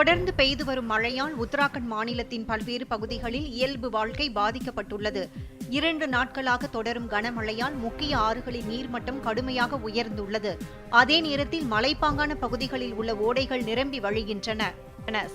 தொடர்ந்து பெய்து வரும் மழையால் உத்தராகண்ட் மாநிலத்தின் பல்வேறு பகுதிகளில் இயல்பு வாழ்க்கை பாதிக்கப்பட்டுள்ளது. இரண்டு நாட்களாக தொடரும் கனமழையால் முக்கிய ஆறுகளின் நீர்மட்டம் கடுமையாக உயர்ந்துள்ளது. அதே நேரத்தில் மலைப்பாங்கான பகுதிகளில் உள்ள ஓடைகள் நிரம்பி வழிகின்றன.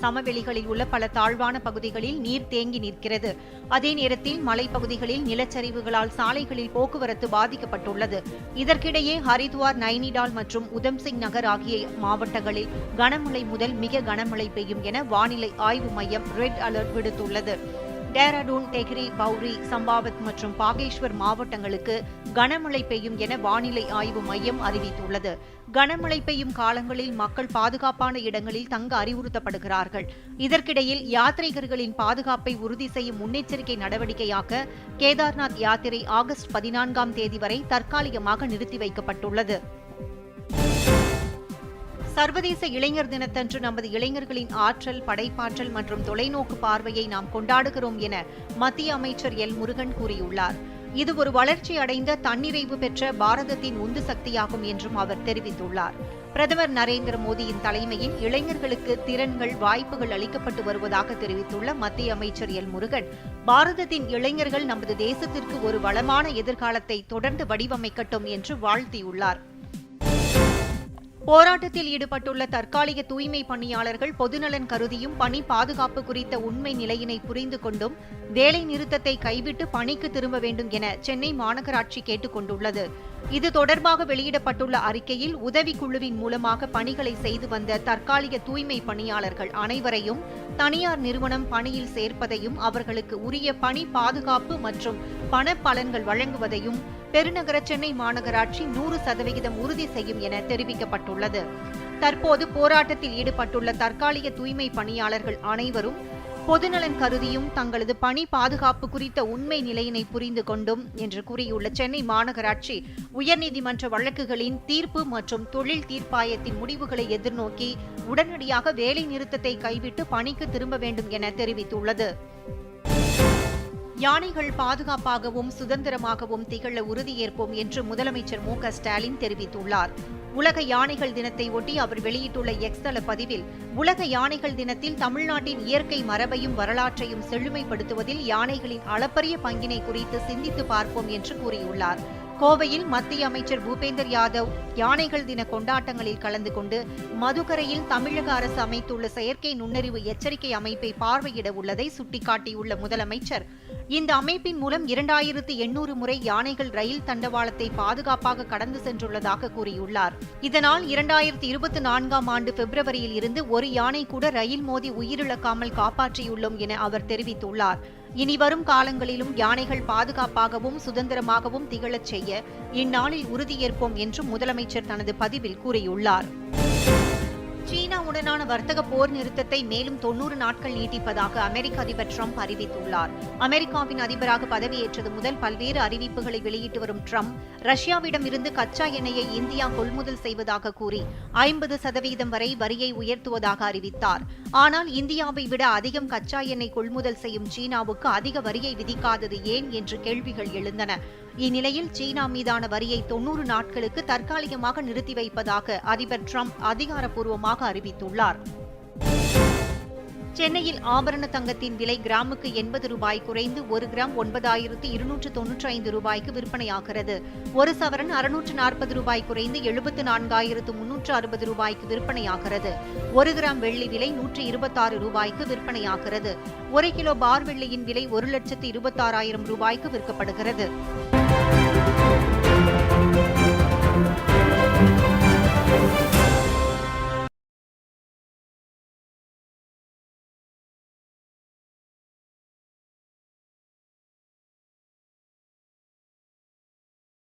சமவெளிகளில் உள்ள பல தாழ்வான பகுதிகளில் நீர் தேங்கி நிற்கிறது. அதே நேரத்தில் மலைப்பகுதிகளில் நிலச்சரிவுகளால் சாலைகளில் போக்குவரத்து பாதிக்கப்பட்டுள்ளது. இதற்கிடையே ஹரித்வார் நைனிடால் மற்றும் உதம்சிங் நகர் ஆகிய மாவட்டங்களில் கனமழை முதல் மிக கனமழை பெய்யும் என வானிலை ஆய்வு மையம் ரெட் அலர்ட் விடுத்துள்ளது. டேராடூன் டெஹ்ரி பௌரி சம்பாவத் மற்றும் பாகேஷ்வர் மாவட்டங்களுக்கு கனமழை பெய்யும் என வானிலை ஆய்வு மையம் அறிவித்துள்ளது. கனமழை பெய்யும் காலங்களில் மக்கள் பாதுகாப்பான இடங்களில் தங்க அறிவுறுத்தப்படுகிறார்கள். இதற்கிடையில் யாத்ரீகர்களின் பாதுகாப்பை உறுதி செய்யும் முன்னெச்சரிக்கை நடவடிக்கையாக கேதார்நாத் யாத்திரை ஆகஸ்ட் பதினான்காம் தேதி வரை தற்காலிகமாக நிறுத்தி வைக்கப்பட்டுள்ளது. சர்வதேச இளைஞர் தினத்தன்று நமது இளைஞர்களின் ஆற்றல் படைப்பாற்றல் மற்றும் தொலைநோக்கு பார்வையை நாம் கொண்டாடுகிறோம் என மத்திய அமைச்சர் எல். முருகன் கூறியுள்ளார். இது ஒரு வளர்ச்சி அடைந்த தன்னிறைவு பெற்ற பாரதத்தின் உந்து சக்தியாகும் என்றும் அவர் தெரிவித்துள்ளார். பிரதமர் நரேந்திர மோடியின் தலைமையில் இளைஞர்களுக்கு திறன்கள் வாய்ப்புகள் அளிக்கப்பட்டு வருவதாக தெரிவித்துள்ள மத்திய அமைச்சர் எல். முருகன் பாரதத்தின் இளைஞர்கள் நமது தேசத்திற்கு ஒரு வளமான எதிர்காலத்தை தொடர்ந்து வடிவமைக்கட்டும் என்று வாழ்த்தியுள்ளார். போராட்டத்தில் ஈடுபட்டுள்ள தற்காலிக தூய்மை பணியாளர்கள் பொதுநலன் கருதியும் பணி பாதுகாப்பு குறித்த உண்மை நிலையினை புரிந்து கொண்டும் வேலை நிறுத்தத்தை கைவிட்டு பணிக்கு திரும்ப வேண்டும் என சென்னை மாநகராட்சி கேட்டுக் கொண்டுள்ளது இது தொடர்பாக வெளியிடப்பட்டுள்ள அறிக்கையில் உதவிக்குழுவின் மூலமாக பணிகளை செய்து வந்த தற்காலிக தூய்மை பணியாளர்கள் அனைவரையும் தனியார் நிறுவனம் பணியில் சேர்ப்பதையும் அவர்களுக்கு உரிய பணி பாதுகாப்பு மற்றும் பண பலன்கள் வழங்குவதையும் பெருநகர சென்னை மாநகராட்சி நூறு சதவிகிதம் உறுதி செய்யும் என தெரிவிக்கப்பட்டுள்ளது. தற்போது போராட்டத்தில் ஈடுபட்டுள்ள தற்காலிக தூய்மை பணியாளர்கள் அனைவரும் பொதுநலன் கருதியும் தங்களது பணி பாதுகாப்பு குறித்த உண்மை நிலையினை புரிந்து கொண்டும் என்று கூறியுள்ள சென்னை மாநகராட்சி உயர்நீதிமன்ற வழக்குகளின் தீர்ப்பு மற்றும் தொழில் தீர்ப்பாயத்தின் முடிவுகளை எதிர்நோக்கி உடனடியாக வேலை நிறுத்தத்தை கைவிட்டு பணிக்கு திரும்ப வேண்டும் என தெரிவித்துள்ளது. யானைகள் பாதுகாப்பாகவும் சுதந்திரமாகவும் திகழ உறுதியேற்போம் என்று முதலமைச்சர் மு ஸ்டாலின் தெரிவித்துள்ளார். உலக யானைகள் தினத்தை ஒட்டி அவர் வெளியிட்டுள்ள எக்ஸ் தள பதிவில் உலக யானைகள் தினத்தில் தமிழ்நாட்டின் இயற்கை மரபையும் வரலாற்றையும் செழுமைப்படுத்துவதில் யானைகளின் அளப்பரிய பங்கினை குறித்து சிந்தித்து பார்ப்போம் என்று கூறியுள்ளார். கோவையில் மத்திய அமைச்சர் பூபேந்தர் யாதவ் யானைகள் தின கொண்டாட்டங்களில் கலந்து கொண்டு மதுக்கரையில் தமிழக அரசு அமைத்துள்ள செயற்கை நுண்ணறிவு எச்சரிக்கை அமைப்பை பார்வையிட உள்ளதை சுட்டிக்காட்டியுள்ள முதலமைச்சர் இந்த அமைப்பின் மூலம் இரண்டாயிரத்து எண்ணூறு முறை யானைகள் ரயில் தண்டவாளத்தை பாதுகாப்பாக கடந்து சென்றுள்ளதாக கூறியுள்ளார். இதனால் இரண்டாயிரத்தி இருபத்தி நான்காம் ஆண்டு பிப்ரவரியில் இருந்து ஒரு யானை கூட ரயில் மோதி உயிரிழக்காமல் காப்பாற்றியுள்ளோம் என அவர் தெரிவித்துள்ளார். இனி வரும் காலங்களிலும் யானைகள் பாதுகாப்பாகவும் சுதந்திரமாகவும் திகழச் செய்ய இந்நாளில் உறுதியேற்போம் என்றும் முதலமைச்சர் தனது பதிவில் கூறியுள்ளார். சீனாவுடனான வர்த்தக போர் நிறுத்தத்தை மேலும் தொன்னூறு நாட்கள் நீட்டிப்பதாக அமெரிக்க அதிபர் ட்ரம்ப் அறிவித்துள்ளார். அமெரிக்காவின் அதிபராக பதவியேற்றது முதல் பல்வேறு அறிவிப்புகளை வெளியிட்டு வரும் ட்ரம்ப் ரஷ்யாவிடம் இருந்து கச்சா எண்ணெயை இந்தியா கொள்முதல் செய்வதாக கூறி ஐம்பது சதவீதம் வரை வரியை உயர்த்துவதாக அறிவித்தார். ஆனால் இந்தியாவை விட அதிகம் கச்சா எண்ணெய் கொள்முதல் செய்யும் சீனாவுக்கு அதிக வரியை விதிக்காதது ஏன் என்று கேள்விகள் எழுந்தன. இந்நிலையில் சீனா மீதான வரியை தொன்னூறு நாட்களுக்கு தற்காலிகமாக நிறுத்தி வைப்பதாக அதிபர் டிரம்ப் அதிகாரப்பூர்வமாக அறிவித்துள்ளார். சென்னையில் ஆபரண தங்கத்தின் விலை கிராமுக்கு எண்பது ரூபாய் குறைந்து ஒரு கிராம் ஒன்பதாயிரத்து இருநூற்று தொன்னூற்றி ஐந்து ரூபாய்க்கு விற்பனையாகிறது. ஒரு சவரன் அறுநூற்று நாற்பது ரூபாய் குறைந்து எழுபத்து நான்காயிரத்து முன்னூற்று அறுபது ரூபாய்க்கு விற்பனையாகிறது. ஒரு கிராம் வெள்ளி விலை நூற்று இருபத்தாறு ரூபாய்க்கு விற்பனையாகிறது. ஒரு கிலோ பார் வெள்ளியின் விலை ஒரு லட்சத்து இருபத்தாறாயிரம் ரூபாய்க்கு விற்கப்படுகிறது.